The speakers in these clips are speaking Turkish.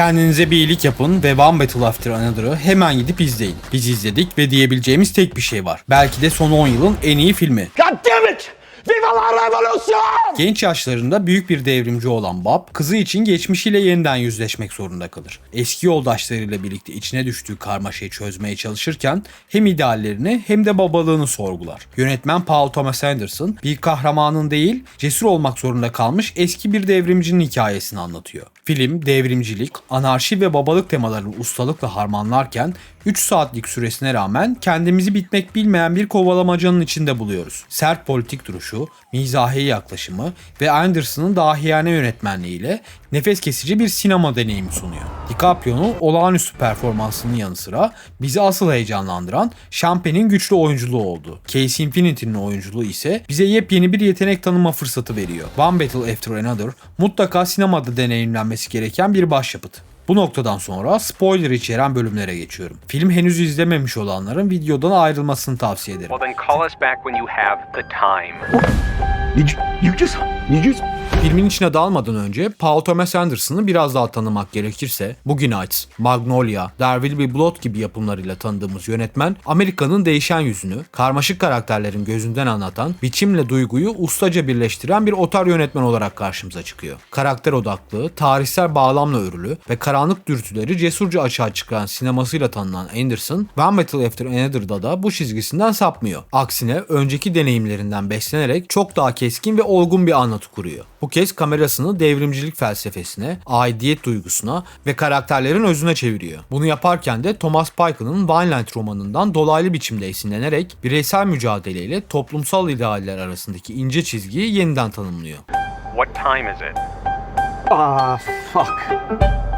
Kendinize bir iyilik yapın ve One Battle After Another'ı hemen gidip izleyin. Biz izledik ve diyebileceğimiz tek bir şey var. Belki de son 10 yılın en iyi filmi. God damn it! Viva la revolution! Genç yaşlarında büyük bir devrimci olan Bob, kızı için geçmişiyle yeniden yüzleşmek zorunda kalır. Eski yoldaşlarıyla birlikte içine düştüğü karmaşayı çözmeye çalışırken hem ideallerini hem de babalığını sorgular. Yönetmen Paul Thomas Anderson, bir kahramanın değil, cesur olmak zorunda kalmış eski bir devrimcinin hikayesini anlatıyor. Film, devrimcilik, anarşi ve babalık temalarını ustalıkla harmanlarken 3 saatlik süresine rağmen kendimizi bitmek bilmeyen bir kovalamacanın içinde buluyoruz. Sert politik duruşu, mizahi yaklaşımı ve Anderson'ın dahiyane yönetmenliğiyle nefes kesici bir sinema deneyimi sunuyor. DiCaprio'nun olağanüstü performansının yanı sıra bizi asıl heyecanlandıran Champagne'in güçlü oyunculuğu oldu. Case Infinity'nin oyunculuğu ise bize yepyeni bir yetenek tanıma fırsatı veriyor. One Battle After Another mutlaka sinemada deneyimlenmesi gereken bir başyapıt. Bu noktadan sonra spoiler içeren bölümlere geçiyorum. Film henüz izlememiş olanların videodan ayrılmasını tavsiye ederim. Well, then call us back when you have the time. Did you, you just, you just, Filmin içine dalmadan önce Paul Thomas Anderson'ı biraz daha tanımak gerekirse Nights, Magnolia, There Will Be Blood gibi yapımlarıyla tanıdığımız yönetmen Amerika'nın değişen yüzünü karmaşık karakterlerin gözünden anlatan, biçimle duyguyu ustaca birleştiren bir otar yönetmen olarak karşımıza çıkıyor. Karakter odaklı, tarihsel bağlamla örülü ve karanlık dürtüleri cesurca açığa çıkaran sinemasıyla tanınan Anderson, One Battle After Another'da da bu çizgisinden sapmıyor. Aksine önceki deneyimlerinden beslenerek çok daha keskin ve olgun bir anlatı kuruyor. Bu kez kamerasını devrimcilik felsefesine, aidiyet duygusuna ve karakterlerin özüne çeviriyor. Bunu yaparken de Thomas Pynchon'ın Vineland romanından dolaylı biçimde esinlenerek bireysel mücadeleyle toplumsal idealler arasındaki ince çizgiyi yeniden tanımlıyor. What time is it? ah, fuck.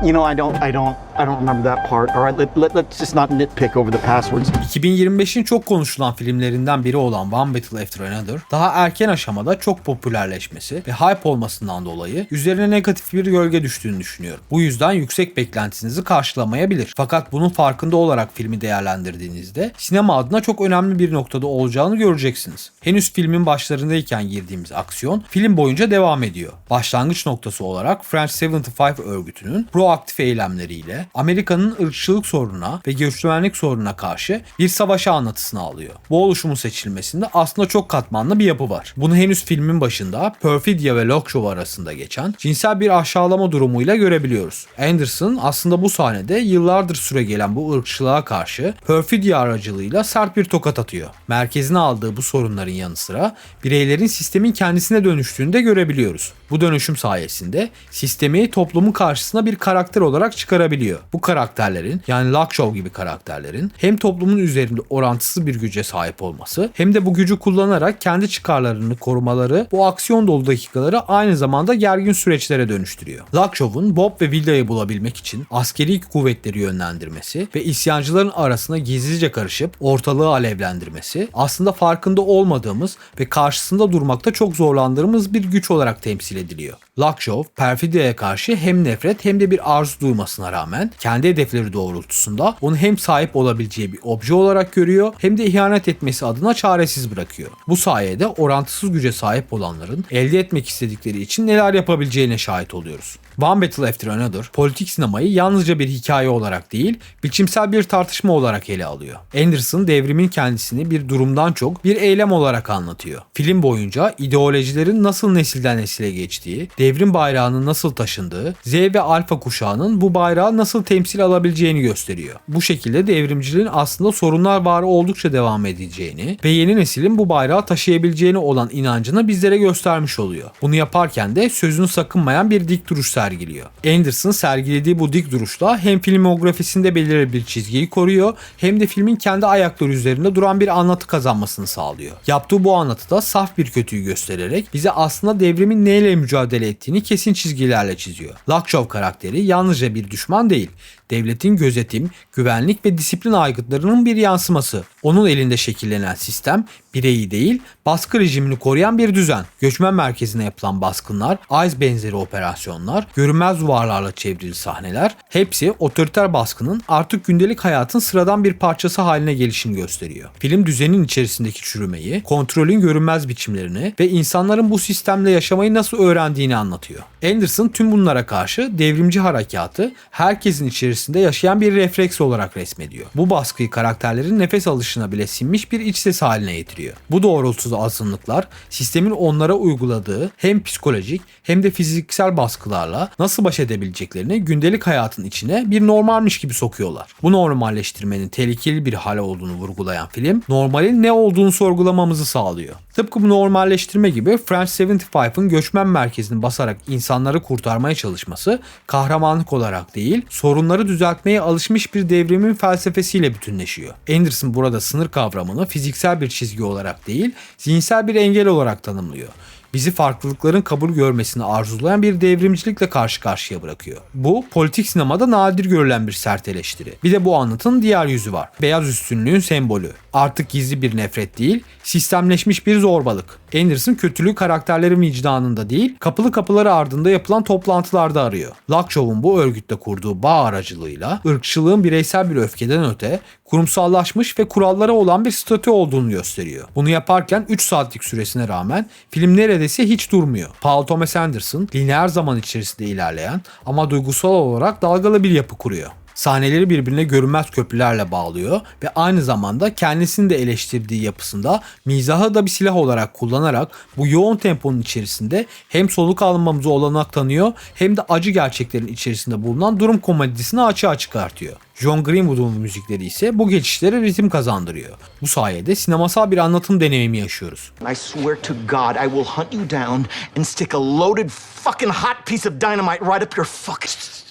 You know, I don't, I don't, I don't remember that part. All right, let, let, let's just not nitpick over the passwords. 2025'in çok konuşulan filmlerinden biri olan One Battle After Another daha erken aşamada çok popülerleşmesi ve hype olmasından dolayı üzerine negatif bir gölge düştüğünü düşünüyorum. Bu yüzden yüksek beklentinizi karşılamayabilir. Fakat bunun farkında olarak filmi değerlendirdiğinizde sinema adına çok önemli bir noktada olacağını göreceksiniz. Henüz filmin başlarındayken girdiğimiz aksiyon film boyunca devam ediyor. Başlangıç noktası olarak French 75 örgütünün proaktif eylemleriyle Amerika'nın ırkçılık sorununa ve göçmenlik sorununa karşı bir savaşa anlatısını alıyor. Bu oluşumun seçilmesinde aslında çok katmanlı bir yapı var. Bunu henüz filmin başında Perfidia ve Lockjaw arasında geçen cinsel bir aşağılama durumuyla görebiliyoruz. Anderson aslında bu sahnede yıllardır süre gelen bu ırkçılığa karşı Perfidia aracılığıyla sert bir tokat atıyor. Merkezine aldığı bu sorunların yanı sıra bireylerin sistemin kendisine dönüştüğünü de görebiliyoruz. Bu dönüşüm sayesinde sistemi toplumun karşısına bir karakter olarak çıkarabiliyor. Bu karakterlerin yani Lockjaw gibi karakterlerin hem toplumun üzerinde orantısız bir güce sahip olması hem de bu gücü kullanarak kendi çıkarlarını korumaları bu aksiyon dolu dakikaları aynı zamanda gergin süreçlere dönüştürüyor. Lockjaw'un Bob ve Villa'yı bulabilmek için askeri kuvvetleri yönlendirmesi ve isyancıların arasına gizlice karışıp ortalığı alevlendirmesi aslında farkında olmadığımız ve karşısında durmakta çok zorlandığımız bir güç olarak temsil ediliyor. Lockjaw, Perfidia'ya karşı hem nefret hem de bir arzu duymasına rağmen kendi hedefleri doğrultusunda onu hem sahip olabileceği bir obje olarak görüyor hem de ihanet etmesi adına çaresiz bırakıyor. Bu sayede orantısız güce sahip olanların elde etmek istedikleri için neler yapabileceğine şahit oluyoruz. One Battle After Another, politik sinemayı yalnızca bir hikaye olarak değil, biçimsel bir tartışma olarak ele alıyor. Anderson devrimin kendisini bir durumdan çok bir eylem olarak anlatıyor. Film boyunca ideolojilerin nasıl nesilden nesile geçtiği, devrim bayrağının nasıl taşındığı, Z ve Alfa kuşağının bu bayrağı nasıl temsil alabileceğini gösteriyor. Bu şekilde devrimciliğin aslında sorunlar var oldukça devam edeceğini ve yeni neslin bu bayrağı taşıyabileceğini olan inancını bizlere göstermiş oluyor. Bunu yaparken de sözünü sakınmayan bir dik duruş sergiliyor. Anderson sergilediği bu dik duruşla hem filmografisinde belirli bir çizgiyi koruyor hem de filmin kendi ayakları üzerinde duran bir anlatı kazanmasını sağlıyor. Yaptığı bu anlatıda saf bir kötüyü göstererek bize aslında devrimin neyle mücadele ettiğini kesin çizgilerle çiziyor. Lockjaw karakteri yalnızca bir düşman değil, devletin gözetim, güvenlik ve disiplin aygıtlarının bir yansıması. Onun elinde şekillenen sistem bireyi değil, baskı rejimini koruyan bir düzen. Göçmen merkezine yapılan baskınlar, Ice benzeri operasyonlar, görünmez duvarlarla çevrili sahneler hepsi otoriter baskının artık gündelik hayatın sıradan bir parçası haline gelişini gösteriyor. Film düzenin içerisindeki çürümeyi, kontrolün görünmez biçimlerini ve insanların bu sistemle yaşamayı nasıl öğrendiğini anlatıyor. Anderson tüm bunlara karşı devrimci harekatı herkesin içerisinde yaşayan bir refleks olarak resmediyor. Bu baskıyı karakterlerin nefes alışına bile sinmiş bir iç ses haline getiriyor. Bu doğrultuda azınlıklar sistemin onlara uyguladığı hem psikolojik hem de fiziksel baskılarla nasıl baş edebileceklerini gündelik hayatın içine bir normalmiş gibi sokuyorlar. Bu normalleştirmenin tehlikeli bir hal olduğunu vurgulayan film normalin ne olduğunu sorgulamamızı sağlıyor. Tıpkı bu normalleştirme gibi French 75'ın göçmen merkezini basarak insanları kurtarmaya çalışması kahramanlık olarak değil, sorunları düzeltmeye alışmış bir devrimin felsefesiyle bütünleşiyor. Anderson burada sınır kavramını fiziksel bir çizgi olarak değil, zihinsel bir engel olarak tanımlıyor bizi farklılıkların kabul görmesini arzulayan bir devrimcilikle karşı karşıya bırakıyor. Bu politik sinemada nadir görülen bir sert eleştiri. Bir de bu anlatının diğer yüzü var. Beyaz üstünlüğün sembolü. Artık gizli bir nefret değil, sistemleşmiş bir zorbalık. Anderson kötülüğü karakterlerin vicdanında değil, kapılı kapıları ardında yapılan toplantılarda arıyor. Lockshaw'un bu örgütle kurduğu bağ aracılığıyla ırkçılığın bireysel bir öfkeden öte kurumsallaşmış ve kurallara olan bir statü olduğunu gösteriyor. Bunu yaparken 3 saatlik süresine rağmen film neredeyse hiç durmuyor. Paul Thomas Anderson lineer zaman içerisinde ilerleyen ama duygusal olarak dalgalı bir yapı kuruyor. Sahneleri birbirine görünmez köprülerle bağlıyor ve aynı zamanda kendisini de eleştirdiği yapısında mizahı da bir silah olarak kullanarak bu yoğun temponun içerisinde hem soluk almamıza olanak tanıyor hem de acı gerçeklerin içerisinde bulunan durum komedisini açığa çıkartıyor. John Greenwood'un müzikleri ise bu geçişlere ritim kazandırıyor. Bu sayede sinemasal bir anlatım deneyimi yaşıyoruz. I swear to God, I will hunt you down and stick a loaded fucking hot piece of dynamite right up your fucking.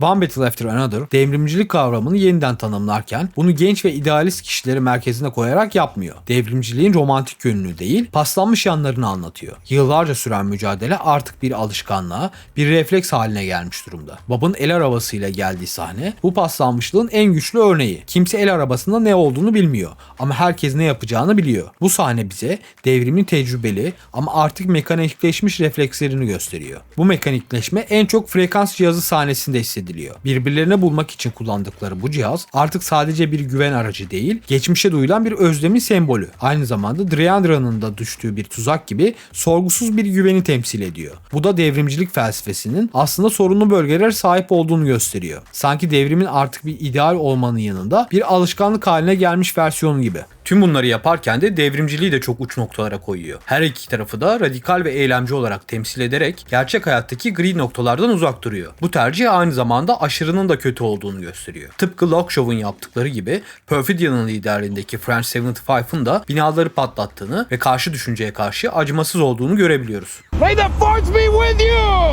One Battle After Another devrimcilik kavramını yeniden tanımlarken bunu genç ve idealist kişileri merkezine koyarak yapmıyor. Devrimciliğin romantik yönünü değil, paslanmış yanlarını anlatıyor. Yıllarca süren mücadele artık bir alışkanlığa, bir refleks haline gelmiş durumda. Bob'un el arabasıyla geldiği sahne bu paslanmışlığın en güçlü örneği. Kimse el arabasında ne olduğunu bilmiyor ama herkes ne yapacağını biliyor. Bu sahne bize devrimin tecrübeli ama artık mekanikleşmiş reflekslerini gösteriyor. Bu mekanikleşme en çok frekans cihazı sahnesinde hissediliyor. Birbirlerini bulmak için kullandıkları bu cihaz artık sadece bir güven aracı değil, geçmişe duyulan bir özlemin sembolü. Aynı zamanda Driandra'nın da düştüğü bir tuzak gibi sorgusuz bir güveni temsil ediyor. Bu da devrimcilik felsefesinin aslında sorunlu bölgelere sahip olduğunu gösteriyor. Sanki devrimin artık bir ideal olmanın yanında bir alışkanlık haline gelmiş versiyonu gibi. Tüm bunları yaparken de devrimciliği de çok uç noktalara koyuyor. Her iki tarafı da radikal ve eylemci olarak temsil ederek gerçek hayattaki gri noktalardan uzak duruyor. Bu tercih aynı zamanda aşırının da kötü olduğunu gösteriyor. Tıpkı Lockshaw'un yaptıkları gibi Perfidia'nın liderliğindeki French 75'ın da binaları patlattığını ve karşı düşünceye karşı acımasız olduğunu görebiliyoruz. May the force be with you!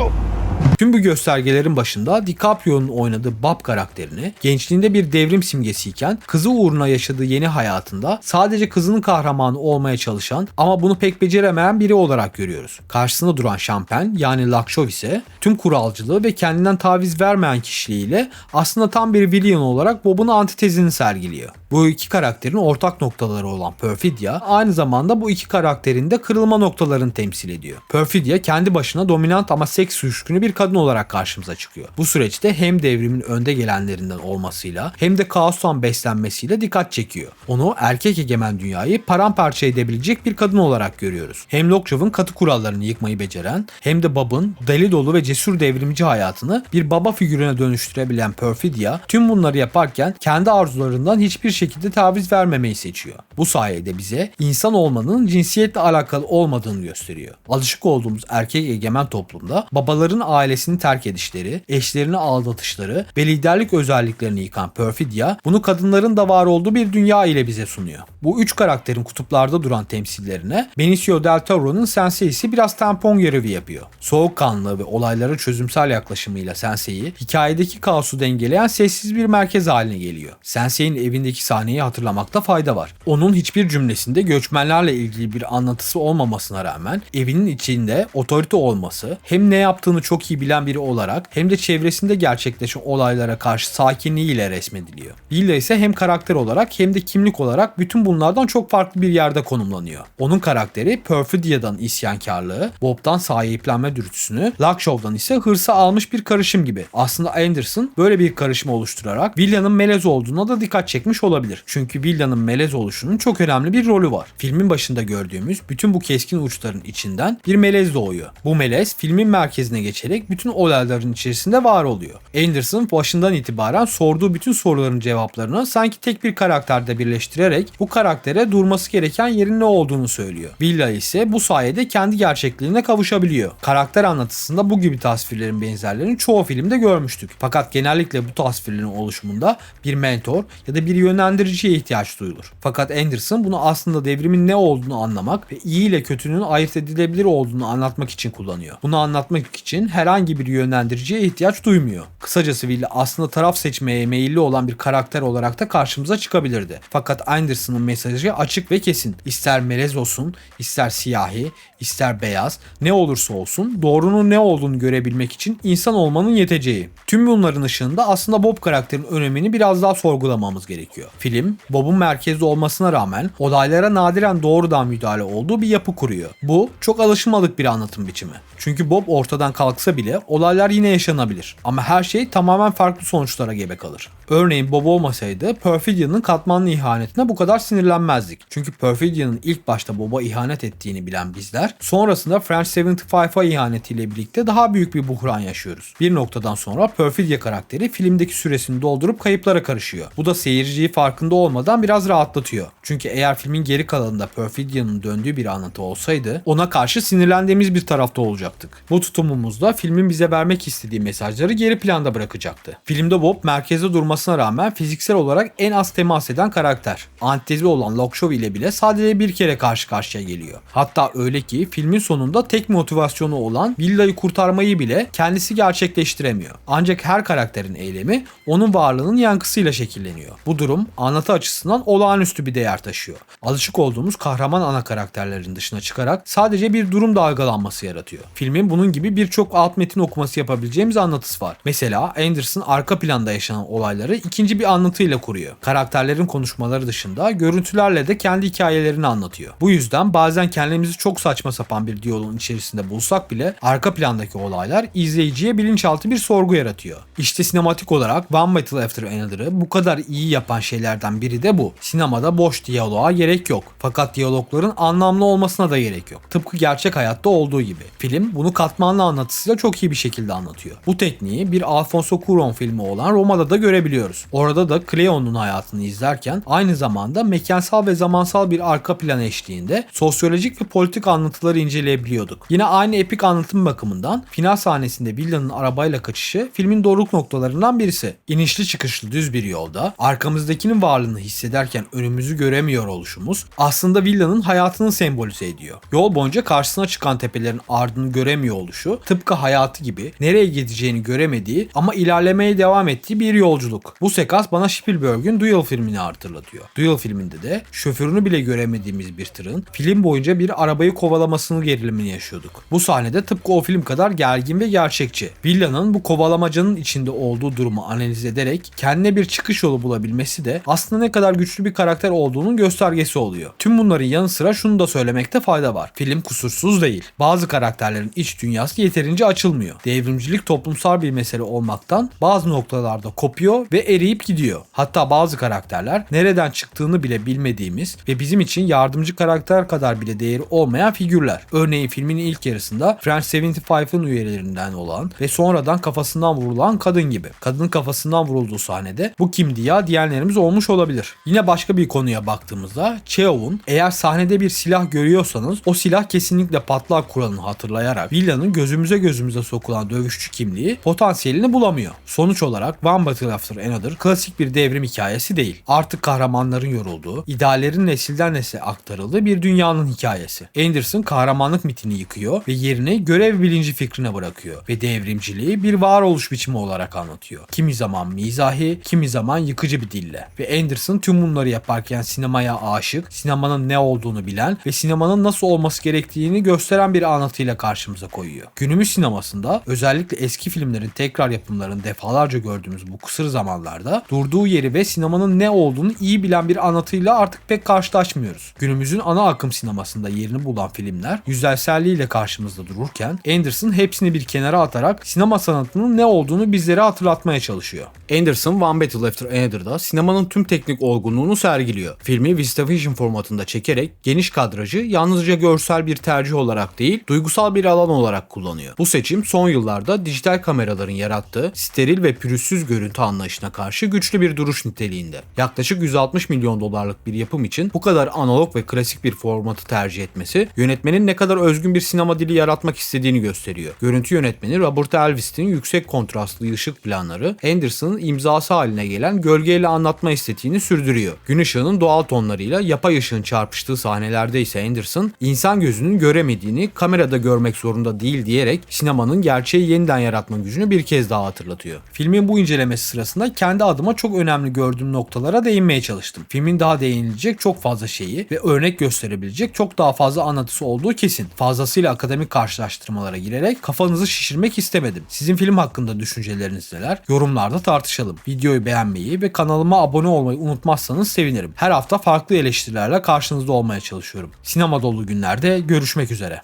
Tüm bu göstergelerin başında DiCaprio'nun oynadığı Bob karakterini gençliğinde bir devrim simgesiyken kızı uğruna yaşadığı yeni hayatında sadece kızının kahramanı olmaya çalışan ama bunu pek beceremeyen biri olarak görüyoruz. Karşısında duran Champagne yani Lakshov ise tüm kuralcılığı ve kendinden taviz vermeyen kişiliğiyle aslında tam bir villain olarak Bob'un antitezini sergiliyor. Bu iki karakterin ortak noktaları olan Perfidia aynı zamanda bu iki karakterin de kırılma noktalarını temsil ediyor. Perfidia kendi başına dominant ama seks düşkünü bir kadın olarak karşımıza çıkıyor. Bu süreçte hem devrimin önde gelenlerinden olmasıyla hem de kaostan beslenmesiyle dikkat çekiyor. Onu erkek egemen dünyayı paramparça edebilecek bir kadın olarak görüyoruz. Hem Lockshaw'ın katı kurallarını yıkmayı beceren hem de Bob'un deli dolu ve cesur devrimci hayatını bir baba figürüne dönüştürebilen Perfidia tüm bunları yaparken kendi arzularından hiçbir şekilde taviz vermemeyi seçiyor. Bu sayede bize insan olmanın cinsiyetle alakalı olmadığını gösteriyor. Alışık olduğumuz erkek egemen toplumda babaların ailesini terk edişleri, eşlerini aldatışları ve liderlik özelliklerini yıkan Perfidia bunu kadınların da var olduğu bir dünya ile bize sunuyor. Bu üç karakterin kutuplarda duran temsillerine Benicio del Toro'nun Sensei'si biraz tampon görevi yapıyor. Soğukkanlı ve olaylara çözümsel yaklaşımıyla Sensei, hikayedeki kaosu dengeleyen sessiz bir merkez haline geliyor. Sensei'nin evindeki sahneyi hatırlamakta fayda var. Onun hiçbir cümlesinde göçmenlerle ilgili bir anlatısı olmamasına rağmen evinin içinde otorite olması hem ne yaptığını çok iyi bilen biri olarak hem de çevresinde gerçekleşen olaylara karşı sakinliğiyle resmediliyor. Villa ise hem karakter olarak hem de kimlik olarak bütün bunlardan çok farklı bir yerde konumlanıyor. Onun karakteri Perfidia'dan isyankarlığı, Bob'dan sahiplenme dürtüsünü, Lakshaw'dan ise hırsa almış bir karışım gibi. Aslında Anderson böyle bir karışım oluşturarak Villa'nın melez olduğuna da dikkat çekmiş olabilir. Çünkü Villa'nın melez oluşunun çok önemli bir rolü var. Filmin başında gördüğümüz bütün bu keskin uçların içinden bir melez doğuyor. Bu melez filmin merkezine geçerek bütün olayların içerisinde var oluyor. Anderson başından itibaren sorduğu bütün soruların cevaplarını sanki tek bir karakterde birleştirerek bu karaktere durması gereken yerin ne olduğunu söylüyor. Villa ise bu sayede kendi gerçekliğine kavuşabiliyor. Karakter anlatısında bu gibi tasvirlerin benzerlerini çoğu filmde görmüştük. Fakat genellikle bu tasvirlerin oluşumunda bir mentor ya da bir yönlendiriciye ihtiyaç duyulur. Fakat Anderson bunu aslında devrimin ne olduğunu anlamak ve iyi ile kötünün ayırt edilebilir olduğunu anlatmak için kullanıyor. Bunu anlatmak için herhangi bir yönlendiriciye ihtiyaç duymuyor. Kısacası Villa aslında taraf seçmeye meyilli olan bir karakter olarak da karşımıza çıkabilirdi. Fakat Anderson'ın mesajı açık ve kesin. İster melez olsun, ister siyahi, ister beyaz, ne olursa olsun doğrunun ne olduğunu görebilmek için insan olmanın yeteceği. Tüm bunların ışığında aslında Bob karakterinin önemini biraz daha sorgulamamız gerekiyor. Film, Bob'un merkezde olmasına rağmen olaylara nadiren doğrudan müdahale olduğu bir yapı kuruyor. Bu çok alışılmadık bir anlatım biçimi. Çünkü Bob ortadan kalksa bile olaylar yine yaşanabilir. Ama her şey tamamen farklı sonuçlara gebe kalır. Örneğin Bob olmasaydı Perfidia'nın katmanlı ihanetine bu kadar sinirlenmezdik. Çünkü Perfidia'nın ilk başta Bob'a ihanet ettiğini bilen bizler sonrasında French 75'a ihanetiyle birlikte daha büyük bir buhran yaşıyoruz. Bir noktadan sonra Perfidia karakteri filmdeki süresini doldurup kayıplara karışıyor. Bu da seyirciyi farkında olmadan biraz rahatlatıyor. Çünkü eğer filmin geri kalanında Perfidia'nın döndüğü bir anlatı olsaydı ona karşı sinirlendiğimiz bir tarafta olacaktık. Bu tutumumuz da filmin bize vermek istediği mesajları geri planda bırakacaktı. Filmde Bob merkezde durmasına rağmen fiziksel olarak en az temas eden karakter. Antezi olan Lockshaw ile bile sadece bir kere karşı karşıya geliyor. Hatta öyle ki filmin sonunda tek motivasyonu olan villayı kurtarmayı bile kendisi gerçekleştiremiyor. Ancak her karakterin eylemi onun varlığının yankısıyla şekilleniyor. Bu durum anlatı açısından olağanüstü bir değer taşıyor. Alışık olduğumuz kahraman ana karakterlerin dışına çıkarak sadece bir durum dalgalanması yaratıyor. Filmin bunun gibi birçok alt metin okuması yapabileceğimiz anlatısı var. Mesela Anderson arka planda yaşanan olayları ikinci bir anlatıyla kuruyor. Karakterlerin konuşmaları dışında görüntülerle de kendi hikayelerini anlatıyor. Bu yüzden bazen kendimizi çok saçma sapan bir diyaloğun içerisinde bulsak bile arka plandaki olaylar izleyiciye bilinçaltı bir sorgu yaratıyor. İşte sinematik olarak One Battle After Another'ı bu kadar iyi yapan şeylerden biri de bu. Sinemada boş diyaloğa gerek yok. Fakat diyalogların anlamlı olmasına da gerek yok. Tıpkı gerçek hayatta olduğu gibi. Film bunu katmanlı anlatısıyla çok iyi bir şekilde anlatıyor. Bu tekniği bir Alfonso Cuarón filmi olan Roma'da da görebiliyoruz. Orada da Cleo'nun hayatını izlerken aynı zamanda mekansal ve zamansal bir arka plan eşliğinde sosyolojik ve politik anlatıları inceleyebiliyorduk. Yine aynı epik anlatım bakımından final sahnesinde villanın arabayla kaçışı filmin doruk noktalarından birisi. İnişli çıkışlı düz bir yolda arkamızdakinin varlığını hissederken önümüzü göremiyor oluşumuz aslında villanın hayatını sembolize ediyor. Yol boyunca karşısına çıkan tepelerin ardını göremiyor oluşu tıpkı hayatı gibi nereye gideceğini göremediği ama ilerlemeye devam ettiği bir yolculuk. Bu sekans bana Spielberg'ün Duel filmini hatırlatıyor. Duel filminde de şoförünü bile göremediğimiz bir tırın film boyunca bir arabayı kovalamasını gerilimini yaşıyorduk. Bu sahnede tıpkı o film kadar gergin ve gerçekçi. Villa'nın bu kovalamacanın içinde olduğu durumu analiz ederek kendine bir çıkış yolu bulabilmesi de aslında ne kadar güçlü bir karakter olduğunun göstergesi oluyor. Tüm bunların yanı sıra şunu da söylemekte fayda var. Film kusursuz değil. Bazı karakterlerin iç dünyası yeterince açılmıyor. Devrimcilik toplumsal bir mesele olmaktan bazı noktalarda kopuyor ve eriyip gidiyor. Hatta bazı karakterler nereden çıktığını bile bilmediğimiz ve bizim için yardımcı karakter kadar bile değeri olmayan figürler. Örneğin filmin ilk yarısında French 75'ın üyelerinden olan ve sonradan kafasından vurulan kadın gibi. Kadının kafasından vurulduğu sahnede bu kimdi ya diyenlerimiz olmuş olabilir. Yine başka bir konuya baktığımızda Cheov'un eğer sahnede bir silah görüyorsanız o silah kesinlikle patlak kuralını hatırlayarak Villa'nın gözümüze gözümüze sokulan dövüşçü kimliği potansiyelini bulamıyor. Sonuç olarak One Battle After Another klasik bir devrim hikayesi değil. Artık kahramanların yorulduğu, ideallerin nesilden nesle aktarıldığı bir dünyanın hikayesi. Anderson kahramanlık mitini yıkıyor ve yerini görev bilinci fikrine bırakıyor ve devrimciliği bir varoluş biçimi olarak anlatıyor. Kimi zaman mizahi, kimi zaman yıkıcı bir dille. Ve Anderson tüm bunları yaparken sinemaya aşık, sinemanın ne olduğunu bilen ve sinemanın nasıl olması gerektiğini gösteren bir anlatıyla karşımıza koyuyor. Günümüz sinemasında özellikle eski filmlerin tekrar yapımlarını defalarca gördüğümüz bu kısır zamanlarda durduğu yeri ve sinemanın ne olduğunu iyi bilen bir anlatıyla artık pek karşılaşmıyoruz. Günümüzün ana akım sinemasında yerini bulan filmler yüzelselliğiyle karşımızda dururken Anderson hepsini bir kenara atarak sinema sanatının ne olduğunu bizlere hatırlatmaya çalışıyor. Anderson One Battle After Another'da sinemanın tüm teknik olgunluğunu sergiliyor. Filmi VistaVision formatında çekerek geniş kadrajı yalnızca görsel bir tercih olarak değil, duygusal bir alan olarak kullanıyor. Bu seçim son yıllarda dijital kameraların yarattığı steril ve pürüzsüz görüntü anlayışına karşı güçlü bir duruş niteliğinde. Yaklaşık 160 milyon dolarlık bir yapım için bu kadar analog ve klasik bir formatı tercih etmesi yönetmenin ne kadar özgün bir sinema dili yaratmak istediğini gösteriyor. Görüntü yönetmeni Robert Elvis'in yüksek kontrastlı ışık planları Anderson'ın imzası haline gelen gölgeyle anlatma estetiğini sürdürüyor. Gün ışığının doğal tonlarıyla yapay ışığın çarpıştığı sahnelerde ise Anderson insan gözünün göremediğini kamerada görmek zorunda değil diyerek sinemanın gerçeği yeniden yaratma gücünü bir kez daha hatırlatıyor. Filmin bu incelemesi sırasında kendi adıma çok önemli gördüğüm noktalara değinmeye çalıştım. Filmin daha değinilecek çok fazla şeyi ve örnek gösterebilecek çok daha fazla anlatısı olduğu kesin. Fazlasıyla akademik karşılaştırmalara girerek kafanızı şişirmek istemedim. Sizin film hakkında düşünceleriniz neler? Yorumlarda tartışalım. Videoyu beğenmeyi ve kanalıma abone olmayı unutmazsanız sevinirim. Her hafta farklı eleştirilerle karşınızda olmaya çalışıyorum. Sinema dolu günlerde görüşmek üzere.